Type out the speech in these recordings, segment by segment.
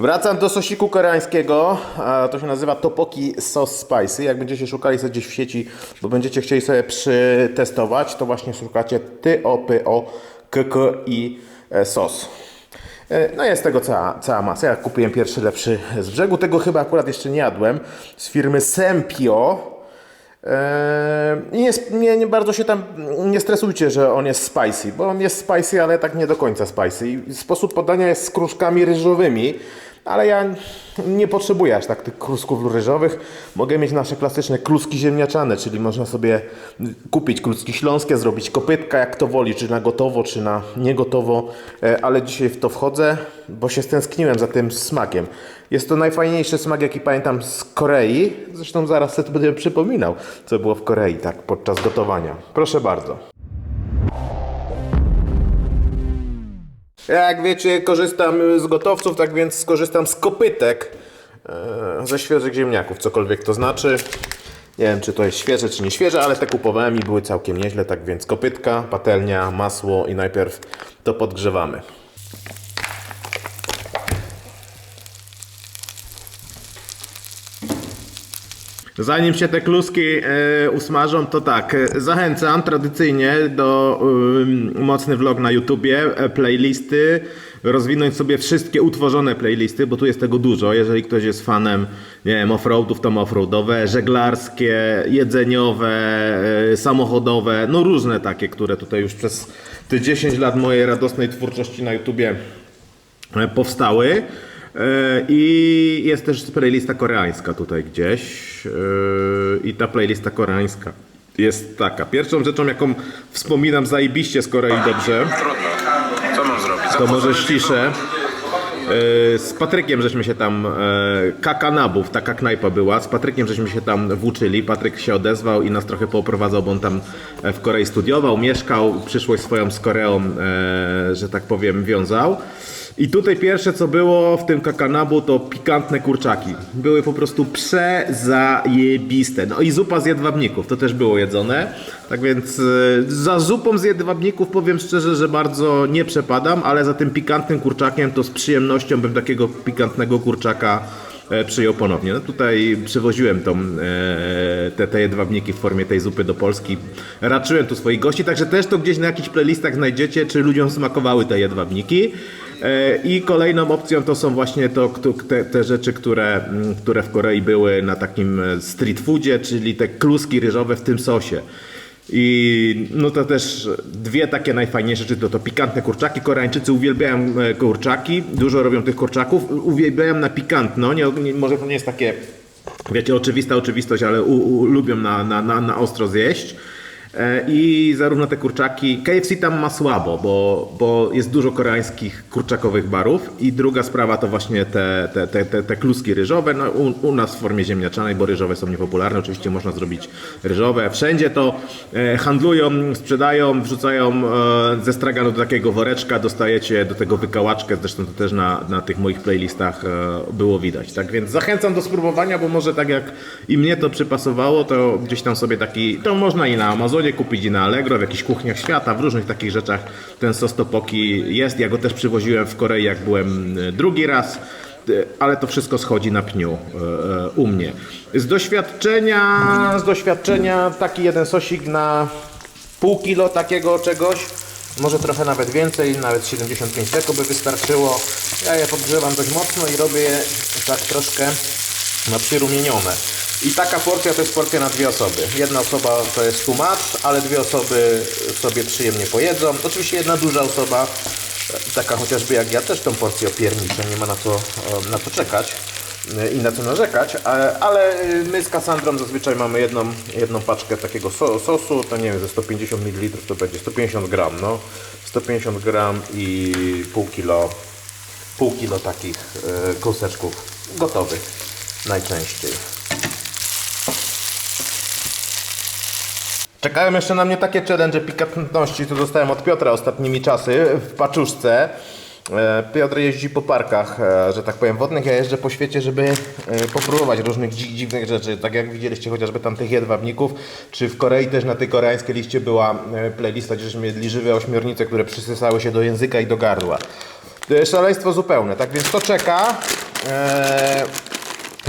Wracam do sosiku koreańskiego. To się nazywa Topoki Sauce Spicy. Jak będziecie szukali sobie gdzieś w sieci, bo będziecie chcieli sobie przytestować, to właśnie szukacie TOPO KK i e, sos. E, No jest tego cała, cała masa. Ja kupiłem pierwszy lepszy z brzegu. Tego chyba akurat jeszcze nie jadłem. Z firmy Sempio. I Nie, nie, nie bardzo się tam nie stresujcie, że on jest spicy, bo on jest spicy, ale tak nie do końca spicy. Sposób podania jest z kruszkami ryżowymi, ale ja nie potrzebuję aż tak tych krusków ryżowych. Mogę mieć nasze klasyczne kluski ziemniaczane, czyli można sobie kupić kluski śląskie, zrobić kopytka jak to woli, czy na gotowo, czy na niegotowo, E, ale dzisiaj w to wchodzę, bo się stęskniłem za tym smakiem. Jest to najfajniejszy smak, jaki pamiętam z Korei. Zresztą zaraz sobie będę przypominał, co było w Korei, tak, podczas gotowania. Proszę bardzo. Jak wiecie, korzystam z gotowców, tak więc skorzystam z kopytek e, ze świeżych ziemniaków, cokolwiek to znaczy. Nie wiem, czy to jest świeże, czy nie świeże, ale te kupowałem i były całkiem nieźle, tak więc kopytka, patelnia, masło i najpierw to podgrzewamy. Zanim się te kluski e, usmażą, to tak, e, zachęcam tradycyjnie do ym, mocny vlog na YouTubie, e, playlisty, rozwinąć sobie wszystkie utworzone playlisty, bo tu jest tego dużo. Jeżeli ktoś jest fanem, nie wiem, offroadów, to offroadowe, żeglarskie, jedzeniowe, e, samochodowe, no różne takie, które tutaj już przez te 10 lat mojej radosnej twórczości na YouTubie e, powstały. E, I jest też playlista koreańska tutaj gdzieś. E, I ta playlista koreańska jest taka. Pierwszą rzeczą, jaką wspominam zajebiście z Korei dobrze, Trudno. Co mam zrobić? to może ściszę. E, Z Patrykiem żeśmy się tam, e, Kakanabów, taka knajpa była, z Patrykiem żeśmy się tam włóczyli, Patryk się odezwał i nas trochę pooprowadzał, bo on tam e, w Korei studiował, mieszkał, przyszłość swoją z Koreą, e, że tak powiem, wiązał. I tutaj pierwsze co było w tym kakanabu to pikantne kurczaki. Były po prostu przezajebiste. No i zupa z jedwabników, to też było jedzone. Tak więc e, za zupą z jedwabników powiem szczerze, że bardzo nie przepadam, ale za tym pikantnym kurczakiem to z przyjemnością bym takiego pikantnego kurczaka e, przyjął ponownie. No tutaj przywoziłem tą, e, te, te jedwabniki w formie tej zupy do Polski. Raczyłem tu swoich gości, także też to gdzieś na jakichś playlistach znajdziecie, czy ludziom smakowały te jedwabniki. E, I kolejną opcją to są właśnie to, te, te rzeczy, które, które w Korei były na takim e, street foodzie, czyli te kluski ryżowe w tym sosie. I no to też dwie takie najfajniejsze rzeczy to, to pikantne kurczaki. Koreańczycy uwielbiają e, kurczaki, dużo robią tych kurczaków, uwielbiają na pikantno. Nie, nie, może to nie jest takie, wiecie, oczywista oczywistość, ale u, u, lubią na, na, na, na ostro zjeść. E, I zarówno te kurczaki, KFC tam ma słabo, bo, bo jest dużo koreańskich kurczakowych barów. I druga sprawa to właśnie te, te, te, te, te kluski ryżowe. No, u, u nas w formie ziemniaczanej, bo ryżowe są niepopularne. Oczywiście można zrobić ryżowe. Wszędzie to e, handlują, sprzedają, wrzucają e, ze straganu do takiego woreczka. Dostajecie do tego wykałaczkę. Zresztą to też na, na tych moich playlistach było widać. Tak więc zachęcam do spróbowania, bo może tak jak i mnie to przypasowało, to gdzieś tam sobie taki, to można i na Amazonie kupić i na Allegro, w jakichś kuchniach świata, w różnych takich rzeczach ten sos topoki jest. Ja go też przywoziłem w Korei, jak byłem e, drugi raz. E, Ale to wszystko schodzi na pniu e, u mnie. Z doświadczenia, z doświadczenia taki jeden sosik na pół kilo takiego czegoś, może trochę nawet więcej, nawet 75 sekund by wystarczyło. Ja je podgrzewam dość mocno i robię je tak troszkę na przyrumienione. I taka porcja to jest porcja na dwie osoby. Jedna osoba to jest tłumacz, ale dwie osoby sobie przyjemnie pojedzą. Oczywiście jedna duża osoba, e, taka chociażby jak ja, też tą porcję opierniczę, nie ma na e, na to czekać e, i na to narzekać, ale, ale my z Kassandrą zazwyczaj mamy jedną, jedną paczkę takiego so, sosu, to nie wiem, ze 150 ml to będzie 150 gram, no. 150 gram i pół kilo, pół kilo takich e, kluseczków gotowych najczęściej. Czekają jeszcze na mnie takie challenge pikantności, co dostałem od Piotra ostatnimi czasy w paczuszce. E, Piotr jeździ po parkach, e, że tak powiem, wodnych. Ja jeżdżę po świecie, żeby e, popróbować różnych dzi- dziwnych rzeczy. Tak jak widzieliście chociażby tam tych jedwabników, czy w Korei też na tej koreańskiej liście była playlista, gdzieśmy jedli żywe ośmiornice, które przysysały się do języka i do gardła. To jest szaleństwo zupełne, tak więc to czeka.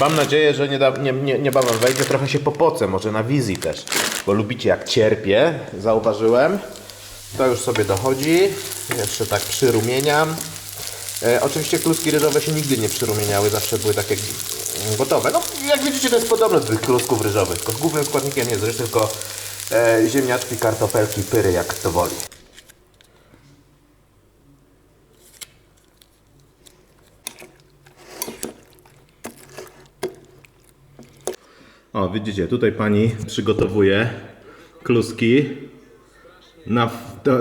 Mam nadzieję, że nie, nie, niebawem wejdzie. Trochę się popocę, może na wizji też. Bo lubicie jak cierpię, zauważyłem. To już sobie dochodzi. Jeszcze tak przyrumieniam. E, oczywiście kluski ryżowe się nigdy nie przyrumieniały, zawsze były takie gotowe. No, jak widzicie, to jest podobne do tych klusków ryżowych. Tylko głównym składnikiem jest ryż, tylko e, ziemniaczki, kartofelki, pyry, jak to woli. O, widzicie, tutaj pani przygotowuje kluski. Na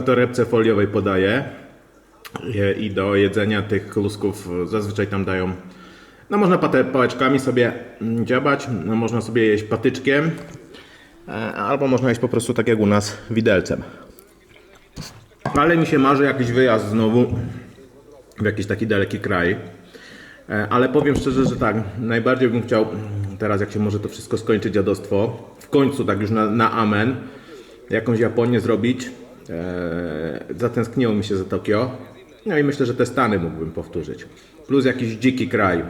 torebce foliowej podaje. Je- I do jedzenia tych klusków zazwyczaj tam dają. No można pałeczkami sobie mm, dziabać, no można sobie jeść patyczkiem, e, albo można jeść po prostu tak jak u nas widelcem. Ale mi się marzy jakiś wyjazd znowu w jakiś taki daleki kraj. E, Ale powiem szczerze, że tak, najbardziej bym chciał, teraz jak się może to wszystko skończy dziadostwo, w końcu tak już na, na amen, jakąś Japonię zrobić. E, zatęskniło mi się za Tokio. No i myślę, że te Stany mógłbym powtórzyć. Plus jakiś dziki kraj.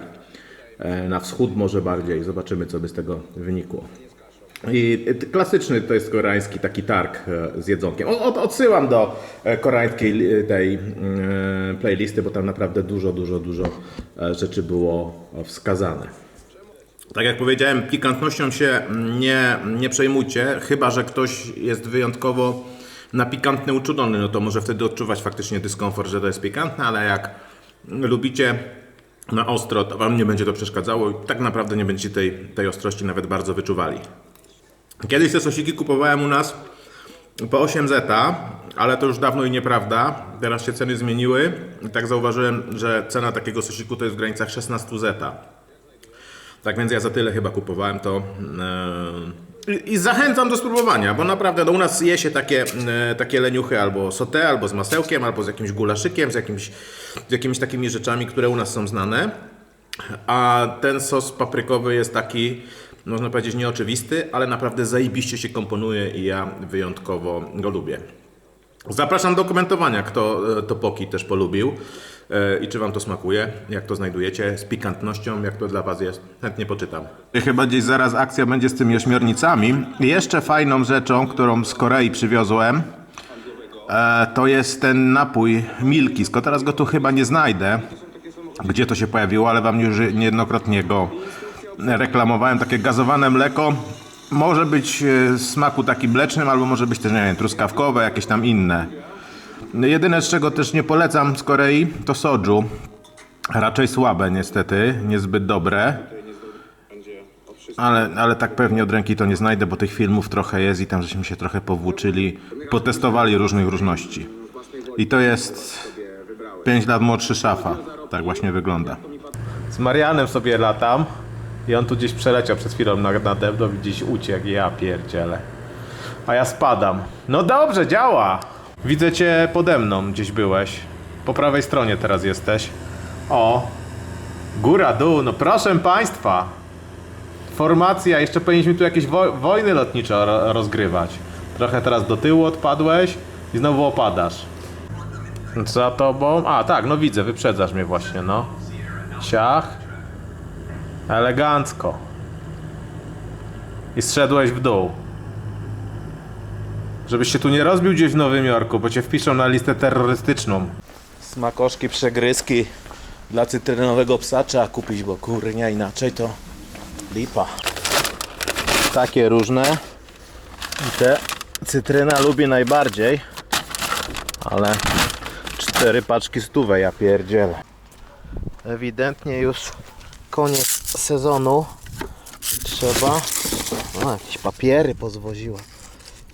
E, na wschód może bardziej. Zobaczymy, co by z tego wynikło. I klasyczny to jest koreański taki targ e, z jedzonkiem. Od, odsyłam do e, koreańskiej tej mm, playlisty, bo tam naprawdę dużo, dużo, dużo e, rzeczy było wskazane. Tak jak powiedziałem, pikantnością się nie, nie przejmujcie, chyba że ktoś jest wyjątkowo na pikantny uczulony, no to może wtedy odczuwać faktycznie dyskomfort, że to jest pikantne, ale jak lubicie na ostro, to Wam nie będzie to przeszkadzało i tak naprawdę nie będziecie tej, tej ostrości nawet bardzo wyczuwali. Kiedyś te sosiki kupowałem u nas po 8 zeta, ale to już dawno i nieprawda. Teraz się ceny zmieniły i tak zauważyłem, że cena takiego sosiku to jest w granicach 16 zeta. Tak więc ja za tyle chyba kupowałem to. e, I, zachęcam do spróbowania, bo naprawdę no u nas je się takie, e, takie leniuchy albo sote, albo z masełkiem, albo z jakimś gulaszykiem, z, jakimś, z jakimiś takimi rzeczami, które u nas są znane. A ten sos paprykowy jest taki, można powiedzieć, nieoczywisty, ale naprawdę zajebiście się komponuje i ja wyjątkowo go lubię. Zapraszam do komentowania, kto e, topoki też polubił i czy Wam to smakuje, jak to znajdujecie, z pikantnością, jak to dla Was jest. Chętnie poczytam. Chyba gdzieś zaraz akcja będzie z tymi ośmiornicami. Jeszcze fajną rzeczą, którą z Korei przywiozłem, e, to jest ten napój Milkisko. Teraz go tu chyba nie znajdę, gdzie to się pojawiło, ale Wam już niejednokrotnie go reklamowałem. Takie gazowane mleko. Może być e, smaku taki mlecznym, albo może być też, nie wiem, truskawkowe, jakieś tam inne. Jedyne, z czego też nie polecam z Korei, to soju. Raczej słabe niestety, niezbyt dobre. Ale, ale tak pewnie od ręki to nie znajdę, bo tych filmów trochę jest i tam żeśmy się trochę powłóczyli, potestowali różnych różności. I to jest 5 lat młodszy szafa. Tak właśnie wygląda. Z Marianem sobie latam i on tu gdzieś przeleciał przed chwilą na, nade mną i gdzieś uciekł. Ja pierdzielę. A ja spadam. No dobrze, działa. Widzę cię pode mną, gdzieś byłeś. Po prawej stronie teraz jesteś. O. Góra, dół, no proszę państwa. Formacja, jeszcze powinniśmy tu jakieś wo- wojny lotnicze ro- rozgrywać. Trochę teraz do tyłu odpadłeś i znowu opadasz. Za tobą? A, tak, no widzę, wyprzedzasz mnie właśnie, no. Ciach. Elegancko. I zszedłeś w dół. Żebyś się tu nie rozbił gdzieś w Nowym Jorku, bo cię wpiszą na listę terrorystyczną. Smakoszki, przegryzki dla cytrynowego psa trzeba kupić, bo kurnia inaczej to lipa. Takie różne. I te cytryna lubię najbardziej. Ale cztery paczki stówę ja pierdzielę. Ewidentnie już koniec sezonu. Trzeba o, jakieś papiery pozwoziła.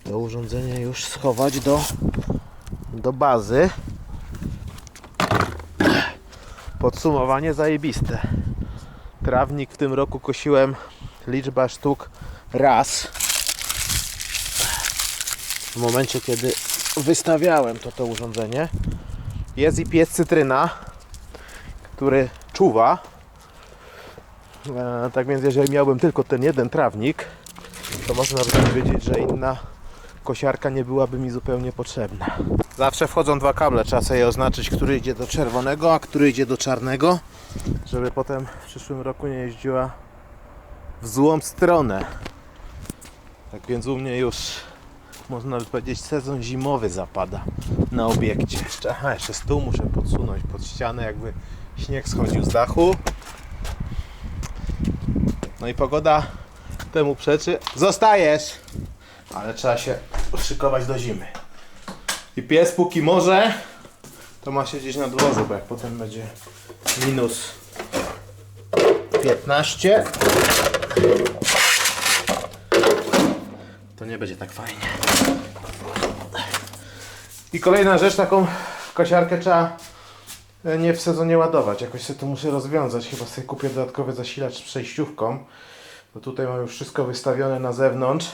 Do urządzenia już schować do, do bazy. Podsumowanie zajebiste. Trawnik w tym roku kosiłem liczba sztuk raz. W momencie kiedy wystawiałem to to urządzenie. Jest i pies cytryna, który czuwa. E, tak więc jeżeli miałbym tylko ten jeden trawnik, to można by powiedzieć, że inna kosiarka nie byłaby mi zupełnie potrzebna. Zawsze wchodzą dwa kable, trzeba sobie oznaczyć, który idzie do czerwonego, a który idzie do czarnego, żeby potem w przyszłym roku nie jeździła w złą stronę. Tak więc u mnie już można by powiedzieć sezon zimowy zapada na obiekcie. Jeszcze, aha, jeszcze stół muszę podsunąć pod ścianę, jakby śnieg schodził z dachu. No i pogoda temu przeczy. Zostajesz! Ale trzeba się szykować do zimy. I pies póki może, to ma siedzieć na dworzu, bo jak potem będzie minus 15, to nie będzie tak fajnie. I kolejna rzecz, taką kosiarkę trzeba e, nie w sezonie ładować. Jakoś sobie to muszę rozwiązać. Chyba sobie kupię dodatkowy zasilacz z przejściówką. Bo tutaj mam już wszystko wystawione na zewnątrz.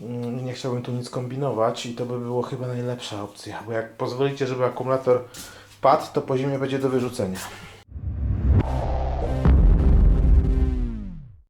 Mm, Nie chciałbym tu nic kombinować i to by było chyba najlepsza opcja. Bo jak pozwolicie, żeby akumulator padł, to po zimie będzie do wyrzucenia.